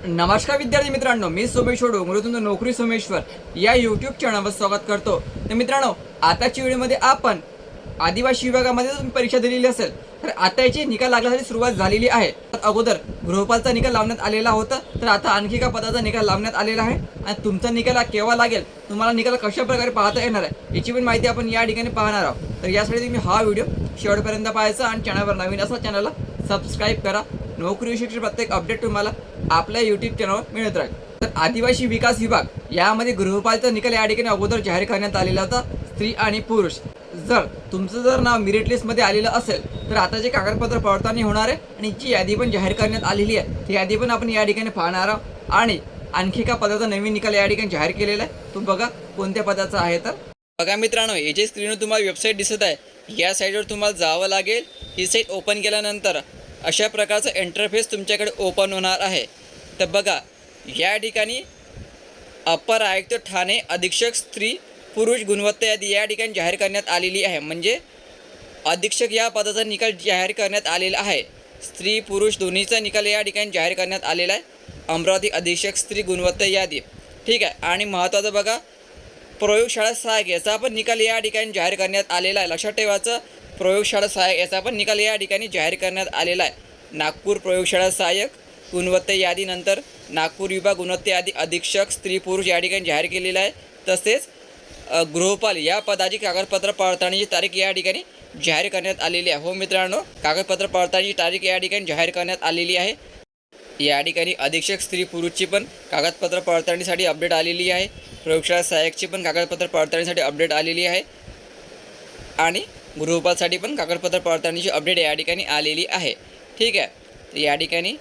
नमस्कार विद्यार्थी मित्रांनो मी सोमेश्वर तुमचं नोकरी सोमेश्वर या यूट्यूब चॅनलवर स्वागत करतो. तर मित्रांनो आताच्या व्हिडिओमध्ये आपण आदिवासी विभागामध्ये तुम्ही परीक्षा दिलेली असेल तर आता याची निकाल लागण्यासाठी सुरुवात झालेली आहे. अगोदर गृहपालचा निकाल लावण्यात आलेला होता तर आता आणखी एका पदाचा निकाल लावण्यात आलेला आहे. आणि तुमचा निकाल हा केव्हा लागेल तुम्हाला निकाल कशा प्रकारे पाहता येणार आहे याची पण माहिती आपण या ठिकाणी पाहणार आहोत. तर यासाठी तुम्ही हा व्हिडिओ शेवटपर्यंत पाहायचा आणि चॅनलवर नवीन असा चॅनलला सबस्क्राईब करा. नोकरीविषयीचे प्रत्येक अपडेट तुम्हाला आपल्या युट्यूब चॅनलवर मिळत राहील. तर आदिवासी विकास विभाग यामध्ये गृहपालचा निकाल या ठिकाणी अगोदर जाहीर करण्यात आलेला होता स्त्री आणि पुरुष. जर तुमचं जर नाव मेरिट लिस्टमध्ये आलेलं असेल तर आता जे कागदपत्र पडताळणी होणार आहे आणि जी यादी पण जाहीर करण्यात आलेली आहे ती यादी पण आपण या ठिकाणी पाहणार आहोत. आणि आणखी एका पदाचा नवीन निकाल या ठिकाणी जाहीर केलेला आहे. तो बघा कोणत्या पदाचा आहे तर. बघा मित्रांनो हे जे स्क्रीनवर तुम्हाला वेबसाईट दिसत आहे या साईटवर तुम्हाला जावं लागेल. ही साईट ओपन केल्यानंतर अशा प्रकारचं इंटरफेस तुमच्याकडे ओपन होणार आहे. तर बघा या ठिकाणी अपर आयुक्त ठाणे अधीक्षक स्त्री पुरुष गुणवत्ता यादी या ठिकाणी जाहीर करण्यात आलेली आहे. म्हणजे अधीक्षक या पदाचा निकाल जाहीर करण्यात आलेला आहे. स्त्री पुरुष दोन्हीचा निकाल या ठिकाणी जाहीर करण्यात आलेला आहे. अमरावती अधीक्षक स्त्री गुणवत्ता यादी. ठीक आहे? आणि महत्त्वाचं बघा प्रयोगशाळा सहाय्यक याचा पण निकाल या ठिकाणी जाहीर करण्यात आलेला आहे. लक्षात ठेवायचं प्रयोगशाळा सहाय्यक याचा पण निकाल या ठिकाणी जाहीर करण्यात आलेला आहे. नागपूर प्रयोगशाळा सहाय्यक गुणवत्ता यादीनंतर नागपूर विभाग गुणवत्ता यादी अधीक्षक स्त्री पुरुष या ठिकाणी जाहीर केलेला आहे. तसेच गृहपाल या पदाची कागदपत्र पडताळणीची तारीख या ठिकाणी जाहीर करण्यात आलेली आहे. हो मित्रांनो कागदपत्र पडताळणीची तारीख या ठिकाणी जाहीर करण्यात आलेली आहे. या ठिकाणी अधीक्षक स्त्री पुरुषची पण कागदपत्र पडताळणीसाठी अपडेट आलेली आहे. प्रयोगशाळा सहाय्यकची पण कागदपत्र पडताळणीसाठी अपडेट आलेली आहे. आणि गृहपालसाठी पण कागदपत्र पडताळणीची अपडेट या ठिकाणी आलेली आहे. ठीक आहे? तर या ठिकाणी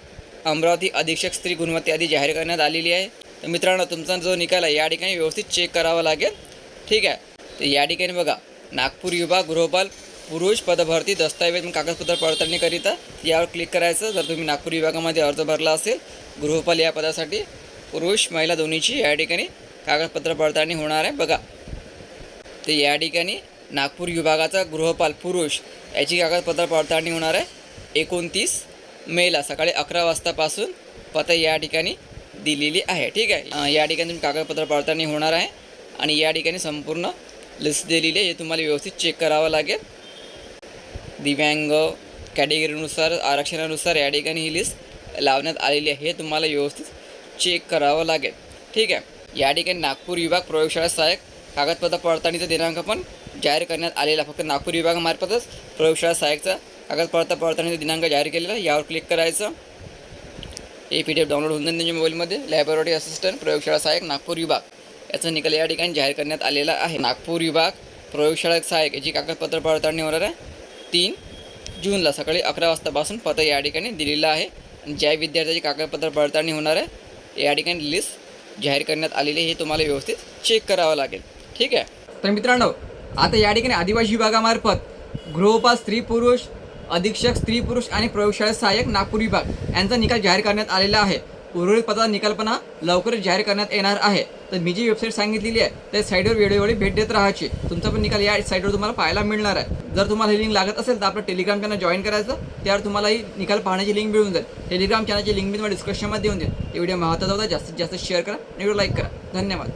अमरावती अधीक्षक स्त्री गुणवत्ता यादी जाहीर करण्यात आलेली आहे. तर मित्रांनो तुमचा जो निकाल आहे या ठिकाणी व्यवस्थित चेक करावा लागेल. ठीक आहे? तर या ठिकाणी बघा नागपूर विभाग गृहपाल पुरुष पदभरती दस्तऐवज कागदपत्र पडताळणीकरिता यावर क्लिक करायचं. जर तुम्ही नागपूर विभागामध्ये अर्ज भरला असेल गृहपाल या पदासाठी पुरुष महिला दोन्हीची या ठिकाणी कागदपत्र पडताळणी होणार आहे. बघा. तर या ठिकाणी नागपूर विभागाचा गृहपाल पुरुष याची कागदपत्र पडताळणी होणार आहे. एकोणतीस मेला सकाळी अकरा वाजतापासून पता या ठिकाणी दिलेली आहे. ठीक आहे? या ठिकाणी तुम्ही कागदपत्र पडताळणी होणार आहे आणि या ठिकाणी संपूर्ण लिस्ट दिलेली आहे. हे तुम्हाला व्यवस्थित चेक करावं लागेल. दिव्यांग कॅटेगरीनुसार आरक्षणानुसार या ठिकाणी ही लिस्ट लावण्यात आलेली आहे. हे तुम्हाला व्यवस्थित चेक करावं लागेल. ठीक आहे? या ठिकाणी नागपूर विभाग प्रयोगशाळा सहाय्यक कागदपत्र पडताळणीचा दिनांक पण जाहीर करण्यात आलेला. फक्त नागपूर विभागामार्फतच प्रयोगशाळा सहाय्यकचा कागदपत्र पडताळणीचा दिनांक जाहीर केलेला आहे. यावर क्लिक करायचं. ए पी डी एफ डाउनलोड होऊन जाईल तुमच्या मोबाईलमध्ये लॅबोरेटरी असिस्टंट प्रयोगशाळा सहाय्यक नागपूर विभाग. याचा निकाल या ठिकाणी जाहीर करण्यात आलेला आहे. नागपूर विभाग प्रयोगशाळा सहाय्यक याची कागदपत्र पडताळणी होणार आहे तीन जूनला. सकाळी अकरा वाजतापासून पत्र या ठिकाणी दिलेलं आहे. आणि ज्या विद्यार्थ्याची कागदपत्र पडताळणी होणार आहे या ठिकाणी लिस्ट जाहीर करण्यात आलेली आहे. हे तुम्हाला व्यवस्थित चेक करावं लागेल. ठीक आहे. तर मित्रांनो आता या ठिकाणी आदिवासी विभागामार्फत गृहोपास स्त्री पुरुष अधीक्षक स्त्री पुरुष आणि प्रयोगशाळा सहाय्यक नागपूर विभाग यांचा निकाल जाहीर करण्यात आलेला आहे. उर्वरित पदाचा निकालपणा लवकरच जाहीर करण्यात येणार आहे. तर मी जी वेबसाईट सांगितलेली आहे त्या साईटवर वेळोवेळी भेट देत राहायची. तुमचा पण निकाल या साईटवर तुम्हाला पाहायला मिळणार आहे. जर तुम्हाला ही लिंक लागत असेल तर आपलं टेलिग्राम चॅनल जॉईन करायचं. त्यावर तुम्हाला ही निकाल पाहण्याची लिंक मिळून जाईल. टेलिग्राम चॅनलची लिंक मी तुम्हाला डिस्क्रिप्शनमध्ये देऊन देईल ते व्हिडिओ महत्त्वाचा होता जास्तीत जास्त शेअर करा आणि व्हिडिओ लाईक करा. धन्यवाद.